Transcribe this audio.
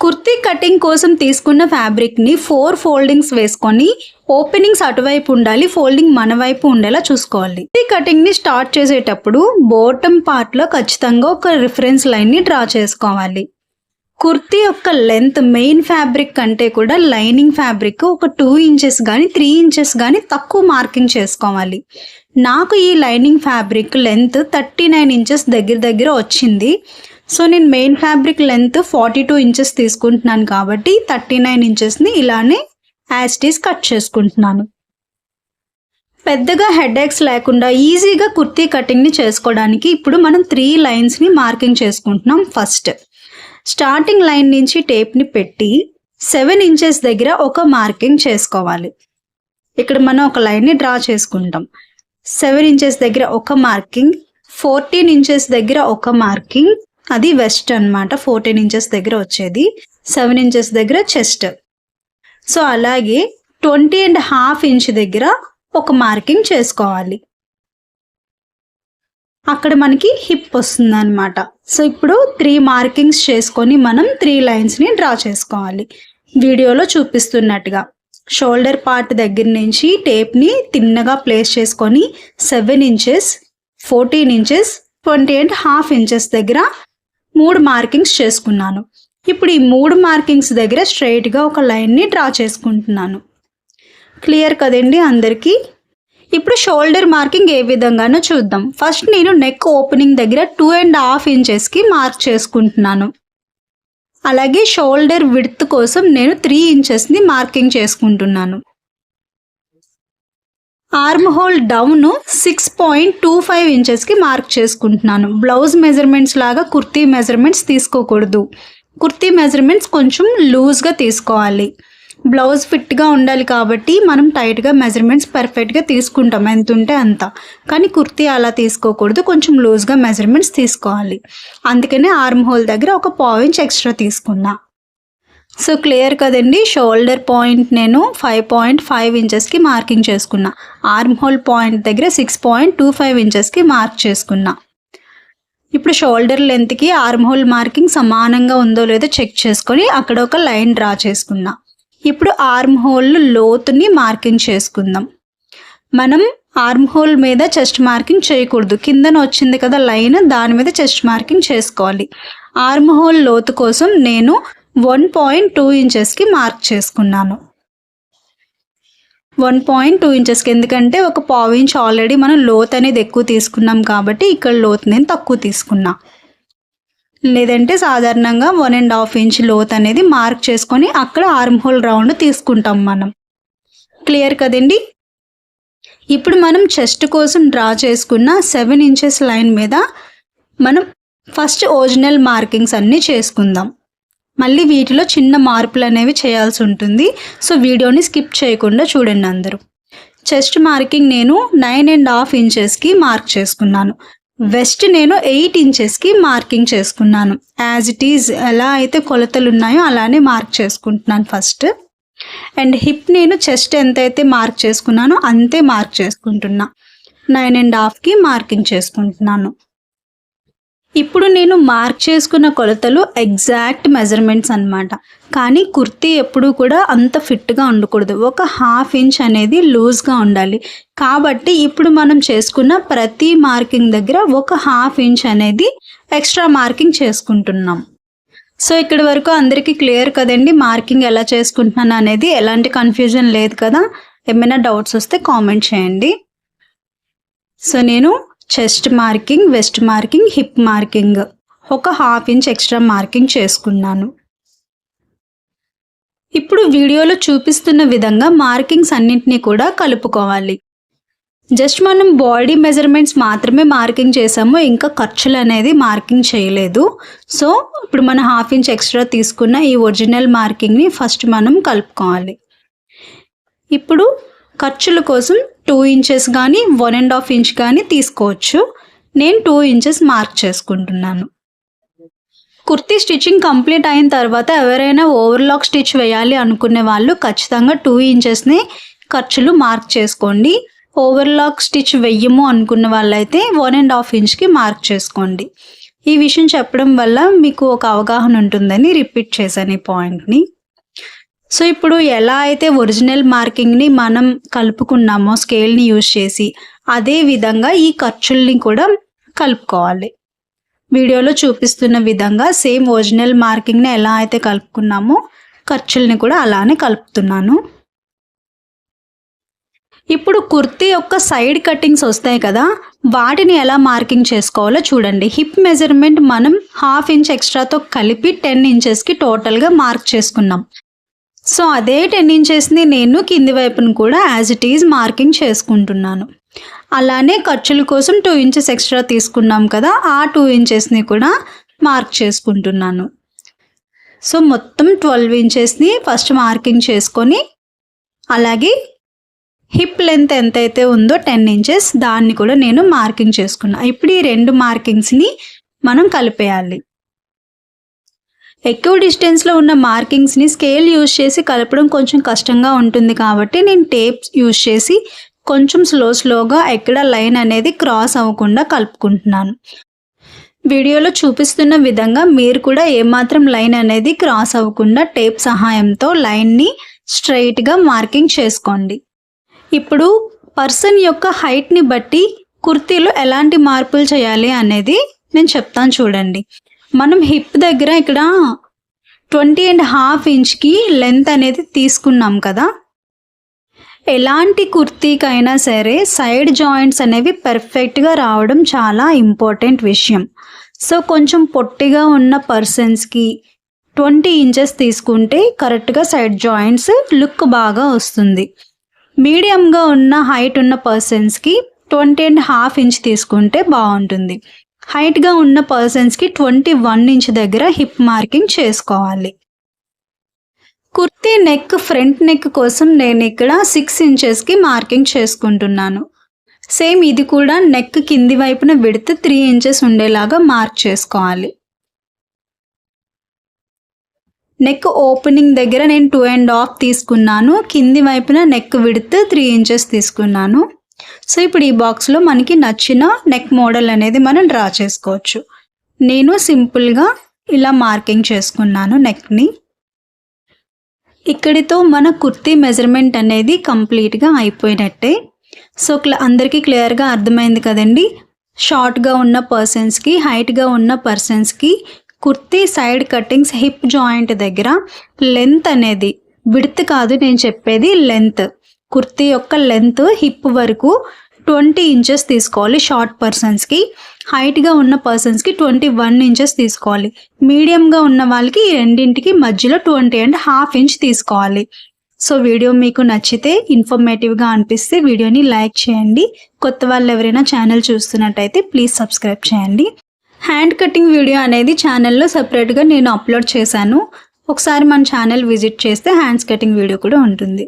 Kurti cutting కోసం తీసుకున్న ఫ్యాబ్రిక్ని ఫోర్ ఫోల్డింగ్స్ వేసుకొని ఓపెనింగ్స్ అటువైపు ఉండాలి ఫోల్డింగ్ మన వైపు ఉండేలా చూసుకోవాలి. కుర్తీ కటింగ్ని స్టార్ట్ చేసేటప్పుడు బాటమ్ పార్ట్లో ఖచ్చితంగా ఒక రిఫరెన్స్ లైన్ని డ్రా చేసుకోవాలి. కుర్తీ యొక్క లెంత్ మెయిన్ ఫ్యాబ్రిక్ కంటే కూడా లైనింగ్ ఫ్యాబ్రిక్ ఒక టూ ఇంచెస్ కానీ త్రీ ఇంచెస్ కానీ తక్కువ మార్కింగ్ చేసుకోవాలి. నాకు ఈ lining fabric length thirty nine inches దగ్గర దగ్గర వచ్చింది. సో నేను main fabric length forty two inches తీసుకుంటున్నాను కాబట్టి థర్టీ నైన్ ఇంచెస్ని ఇలానే యాస్టీస్ కట్ చేసుకుంటున్నాను. పెద్దగా హెడేక్స్ లేకుండా ఈజీగా కుర్తీ కటింగ్ని చేసుకోవడానికి ఇప్పుడు మనం త్రీ లైన్స్ని మార్కింగ్ చేసుకుంటున్నాం ఫస్ట్ స్టార్టింగ్ లైన్ నుంచి టేప్ని పెట్టి సెవెన్ ఇంచెస్ దగ్గర ఒక మార్కింగ్ చేసుకోవాలి. ఇక్కడ మనం ఒక లైన్ని డ్రా చేసుకుంటాం. సెవెన్ ఇంచెస్ దగ్గర ఒక మార్కింగ్ ఫోర్టీన్ ఇంచెస్ దగ్గర ఒక మార్కింగ్ అది వెస్ట్ అన్నమాట ఫోర్టీన్ ఇంచెస్ దగ్గర వచ్చేది సెవెన్ ఇంచెస్ దగ్గర చెస్ట్. సో అలాగే ట్వంటీ అండ్ హాఫ్ ఇంచ్ దగ్గర ఒక మార్కింగ్ చేసుకోవాలి. అక్కడ మనకి హిప్ వస్తుంది అనమాట సో ఇప్పుడు త్రీ మార్కింగ్స్ చేసుకొని మనం త్రీ లైన్స్ని డ్రా చేసుకోవాలి. వీడియోలో చూపిస్తున్నట్టుగా. షోల్డర్ పార్ట్ దగ్గర నుంచి టేప్ని తిన్నగా ప్లేస్ చేసుకొని seven inches fourteen inches twenty and half inches దగ్గర మూడు మార్కింగ్స్ చేసుకున్నాను. ఇప్పుడు ఈ మూడు మార్కింగ్స్ దగ్గర స్ట్రైట్గా ఒక లైన్ని డ్రా చేసుకుంటున్నాను. క్లియర్ కదండి అందరికీ? ఇప్పుడు షోల్డర్ మార్కింగ్ ఏ విధంగానో చూద్దాం. ఫస్ట్ నేను నెక్ ఓపెనింగ్ దగ్గర టూ అండ్ హాఫ్ ఇంచెస్కి మార్క్ చేసుకుంటున్నాను. అలాగే షోల్డర్ విడ్త్ కోసం నేను త్రీ ఇంచెస్ని మార్కింగ్ చేసుకుంటున్నాను. Arm hole down six point two five ఇంచెస్కి మార్క్ చేసుకుంటున్నాను. బ్లౌజ్ మెజర్మెంట్స్ లాగా కుర్తీ మెజర్మెంట్స్ తీసుకోకూడదు. కుర్తీ మెజర్మెంట్స్ కొంచెం లూజ్గా తీసుకోవాలి. బ్లౌజ్ ఫిట్గా ఉండాలి కాబట్టి మనం టైట్గా మెజర్మెంట్స్ పర్ఫెక్ట్గా తీసుకుంటాం. ఎంత ఉంటే అంత. కానీ కుర్తీ అలా తీసుకోకూడదు. కొంచెం లూజ్గా మెజర్మెంట్స్ తీసుకోవాలి. అందుకనే ఆర్మ్ హోల్ దగ్గర ఒక పావు ఇంచ్ ఎక్స్ట్రా తీసుకున్నా. సో క్లియర్ కదండి షోల్డర్ పాయింట్ నేను ఫైవ్ పాయింట్ ఫైవ్ ఇంచెస్కి మార్కింగ్ చేసుకున్నా. ఆర్మ్ హోల్ పాయింట్ దగ్గర సిక్స్ పాయింట్ టూ ఫైవ్ ఇంచెస్కి మార్క్ చేసుకున్నా. ఇప్పుడు షోల్డర్ లెంత్కి ఆర్మ్ హోల్ మార్కింగ్ సమానంగా ఉందో లేదో చెక్ చేసుకొని అక్కడ ఒక లైన్ డ్రా చేసుకున్నా. ఇప్పుడు ఆర్మ్ హోల్ లోతుని మార్కింగ్ చేసుకుందాం. మనం ఆర్మ్ హోల్ మీద చెస్ట్ మార్కింగ్ చేయకూడదు. కిందన వచ్చింది కదా లైన్ దాని మీద చెస్ట్ మార్కింగ్ చేసుకోవాలి. ఆర్మ్ హోల్ లోతు కోసం నేను వన్ పాయింట్ టూ ఇంచెస్కి మార్క్ చేసుకున్నాను. వన్ పాయింట్ టూ ఇంచెస్కి ఎందుకంటే ఒక పావు ఇంచ్ ఆల్రెడీ మనం లోత్ అనేది ఎక్కువ తీసుకున్నాం కాబట్టి ఇక్కడ లోత్ నేను తక్కువ తీసుకున్నా. లేదంటే సాధారణంగా వన్ అండ్ హాఫ్ ఇంచ్ లోత్ అనేది మార్క్ చేసుకొని అక్కడ ఆర్మ్ హోల్ రౌండ్ తీసుకుంటాం మనం. క్లియర్ కదండి? ఇప్పుడు మనం చెస్ట్ కోసం డ్రా చేసుకున్న సెవెన్ ఇంచెస్ లైన్ మీద మనం ఫస్ట్ ఒరిజినల్ మార్కింగ్స్ అన్నీ చేసుకుందాం. మళ్ళీ వీటిలో చిన్న మార్పులు అనేవి చేయాల్సి ఉంటుంది. సో వీడియోని స్కిప్ చేయకుండా చూడండి అందరూ. చెస్ట్ మార్కింగ్ నేను నైన్ అండ్ హాఫ్ ఇంచెస్కి మార్క్ చేసుకున్నాను. వెస్ట్ నేను ఎయిట్ ఇంచెస్కి మార్కింగ్ చేసుకున్నాను. యాజ్ ఇట్ ఈజ్ ఎలా అయితే కొలతలు ఉన్నాయో అలానే మార్క్ చేసుకుంటున్నాను ఫస్ట్. అండ్ హిప్ నేను చెస్ట్ ఎంతైతే మార్క్ చేసుకున్నానో అంతే మార్క్ చేసుకుంటున్నా. నైన్ అండ్ హాఫ్కి మార్కింగ్ చేసుకుంటున్నాను. ఇప్పుడు నేను మార్క్ చేసుకున్న కొలతలు ఎగ్జాక్ట్ మెజర్మెంట్స్ అన్నమాట. కానీ కుర్తీ ఎప్పుడూ కూడా అంత ఫిట్గా ఉండకూడదు. ఒక హాఫ్ ఇంచ్ అనేది లూజ్గా ఉండాలి. కాబట్టి ఇప్పుడు మనం చేసుకున్న ప్రతి మార్కింగ్ దగ్గర ఒక హాఫ్ ఇంచ్ అనేది ఎక్స్ట్రా మార్కింగ్ చేసుకుంటున్నాం. సో ఇక్కడి వరకు అందరికీ క్లియర్ కదండి మార్కింగ్ ఎలా చేసుకుంటున్నాను అనేది. ఎలాంటి కన్ఫ్యూజన్ లేదు కదా. ఏమైనా డౌట్స్ వస్తే కామెంట్ చేయండి. సో నేను chest marking waist marking hip marking. ఒక హాఫ్ ఇంచ్ ఎక్స్ట్రా మార్కింగ్ చేసుకున్నాను. ఇప్పుడు వీడియోలో చూపిస్తున్న విధంగా మార్కింగ్స్ అన్నింటినీ కూడా కలుపుకోవాలి. జస్ట్ మనం బాడీ మెజర్మెంట్స్ మాత్రమే మార్కింగ్ చేసాము ఇంకా ఖర్చులు అనేది మార్కింగ్ చేయలేదు. సో ఇప్పుడు మనం హాఫ్ ఇంచ్ ఎక్స్ట్రా తీసుకున్న ఈ ఒరిజినల్ మార్కింగ్ని ఫస్ట్ మనం కలుపుకోవాలి. ఇప్పుడు ఖర్చుల కోసం టూ ఇంచెస్ కానీ వన్ అండ్ హాఫ్ ఇంచ్ కానీ తీసుకోవచ్చు. నేను టూ ఇంచెస్ మార్క్ చేసుకుంటున్నాను. కుర్తీ స్టిచ్చింగ్ కంప్లీట్ అయిన తర్వాత ఎవరైనా ఓవర్లాక్ స్టిచ్ వేయాలి అనుకునే వాళ్ళు ఖచ్చితంగా టూ ఇంచెస్ని ఖర్చులు మార్క్ చేసుకోండి. ఓవర్లాక్ స్టిచ్ వెయ్యము అనుకున్న వాళ్ళైతే వన్ అండ్ హాఫ్ ఇంచ్కి మార్క్ చేసుకోండి. ఈ విషయం చెప్పడం వల్ల మీకు ఒక అవగాహన ఉంటుందని రిపీట్ చేశాను ఈ పాయింట్ని సో ఇప్పుడు ఎలా అయితే ఒరిజినల్ మార్కింగ్ని మనం కలుపుకున్నామో స్కేల్ని యూజ్ చేసి అదే విధంగా ఈ ఖర్చుల్ని కూడా కలుపుకోవాలి. వీడియోలో చూపిస్తున్న విధంగా సేమ్ ఒరిజినల్ మార్కింగ్ని ఎలా అయితే కలుపుకున్నామో ఖర్చుల్ని కూడా అలానే కలుపుతున్నాను. ఇప్పుడు కుర్తీ యొక్క సైడ్ కటింగ్స్ వస్తాయి కదా వాటిని ఎలా మార్కింగ్ చేసుకోవాలో చూడండి. హిప్ మెజర్మెంట్ మనం హాఫ్ ఇంచ్ ఎక్స్ట్రాతో కలిపి టెన్ ఇంచెస్కి టోటల్గా మార్క్ చేసుకున్నాం. సో అదే టెన్ ఇంచెస్ని నేను కింది వైపును కూడా యాజ్ ఇట్ ఈజ్ మార్కింగ్ చేసుకుంటున్నాను. అలానే ఖర్చుల కోసం టూ ఇంచెస్ ఎక్స్ట్రా తీసుకున్నాం కదా ఆ టూ ఇంచెస్ని కూడా మార్క్ చేసుకుంటున్నాను. సో మొత్తం ట్వెల్వ్ ఇంచెస్ని ఫస్ట్ మార్కింగ్ చేసుకొని అలాగే హిప్ లెంత్ ఎంతైతే ఉందో టెన్ ఇంచెస్ దాన్ని కూడా నేను మార్కింగ్ చేసుకున్నా. ఇప్పుడు ఈ రెండు మార్కింగ్స్ని మనం కలిపేయాలి. ఎక్కువ డిస్టెన్స్లో ఉన్న మార్కింగ్స్ని స్కేల్ యూజ్ చేసి కలపడం కొంచెం కష్టంగా ఉంటుంది కాబట్టి నేను టేప్ యూజ్ చేసి కొంచెం స్లో స్లోగా ఎక్కడ లైన్ అనేది క్రాస్ అవ్వకుండా కలుపుకుంటున్నాను. వీడియోలో చూపిస్తున్న విధంగా మీరు కూడా ఏమాత్రం లైన్ అనేది క్రాస్ అవ్వకుండా టేప్ సహాయంతో లైన్ని స్ట్రైట్గా మార్కింగ్ చేసుకోండి. ఇప్పుడు పర్సన్ యొక్క హైట్ని బట్టి కుర్తీలో ఎలాంటి మార్పులు చేయాలి అనేది నేను చెప్తాను చూడండి. మనం హిప్ దగ్గర ఇక్కడ ట్వంటీ అండ్ హాఫ్ ఇంచ్కి లెంత్ అనేది తీసుకున్నాం కదా. ఎలాంటి కుర్తీకైనా సరే సైడ్ జాయింట్స్ అనేవి పర్ఫెక్ట్గా రావడం చాలా ఇంపార్టెంట్ విషయం. సో కొంచెం పొట్టిగా ఉన్న పర్సన్స్కి ట్వంటీ ఇంచెస్ తీసుకుంటే కరెక్ట్గా సైడ్ జాయింట్స్ లుక్ బాగా వస్తుంది. మీడియంగా ఉన్న హైట్ ఉన్న పర్సన్స్కి ట్వంటీ అండ్ హాఫ్ ఇంచ్ తీసుకుంటే బాగుంటుంది. హైట్గా ఉన్న పర్సన్స్కి ట్వంటీ వన్ ఇంచ్ దగ్గర హిప్ మార్కింగ్ చేసుకోవాలి. కుర్తీ నెక్ ఫ్రంట్ నెక్ కోసం నేను ఇక్కడ సిక్స్ ఇంచెస్కి మార్కింగ్ చేసుకుంటున్నాను. సేమ్ ఇది కూడా నెక్ కింది వైపున విడితే త్రీ ఇంచెస్ ఉండేలాగా మార్క్ చేసుకోవాలి. నెక్ ఓపెనింగ్ దగ్గర నేను టూ అండ్ హాఫ్ తీసుకున్నాను. కింది వైపున నెక్ విడితే త్రీ ఇంచెస్ తీసుకున్నాను. సో ఇప్పుడు ఈ బాక్స్లో మనకి నచ్చిన నెక్ మోడల్ అనేది మనం డ్రా చేసుకోవచ్చు. నేను సింపుల్గా ఇలా మార్కింగ్ చేసుకున్నాను నెక్ని ఇక్కడితో మన కుర్తీ మెజర్మెంట్ అనేది కంప్లీట్గా అయిపోయినట్టే. సో క్ల అందరికీ క్లియర్గా అర్థమైంది కదండి? షార్ట్గా ఉన్న పర్సన్స్కి హైట్గా ఉన్న పర్సన్స్కి kurti side cuttings hip joint దగ్గర లెంత్ అనేది విడ్త్ కాదు నేను చెప్పేది లెంత్ కుర్తీ యొక్క లెంత్ హిప్ వరకు ట్వంటీ ఇంచెస్ తీసుకోవాలి షార్ట్ పర్సన్స్కి హైట్గా ఉన్న పర్సన్స్కి ట్వంటీ వన్ ఇంచెస్ తీసుకోవాలి. మీడియంగా ఉన్న వాళ్ళకి ఈ రెండింటికి మధ్యలో ట్వంటీ అండ్ హాఫ్ ఇంచ్ తీసుకోవాలి. సో వీడియో మీకు నచ్చితే ఇన్ఫర్మేటివ్గా అనిపిస్తే వీడియోని లైక్ చేయండి. కొత్త వాళ్ళు ఎవరైనా ఛానల్ చూస్తున్నట్టయితే ప్లీజ్ సబ్స్క్రైబ్ చేయండి. హ్యాండ్ కటింగ్ వీడియో అనేది ఛానల్లో సపరేట్గా నేను అప్లోడ్ చేశాను. ఒకసారి మన ఛానల్ విజిట్ చేస్తే హ్యాండ్స్ కటింగ్ వీడియో కూడా ఉంటుంది.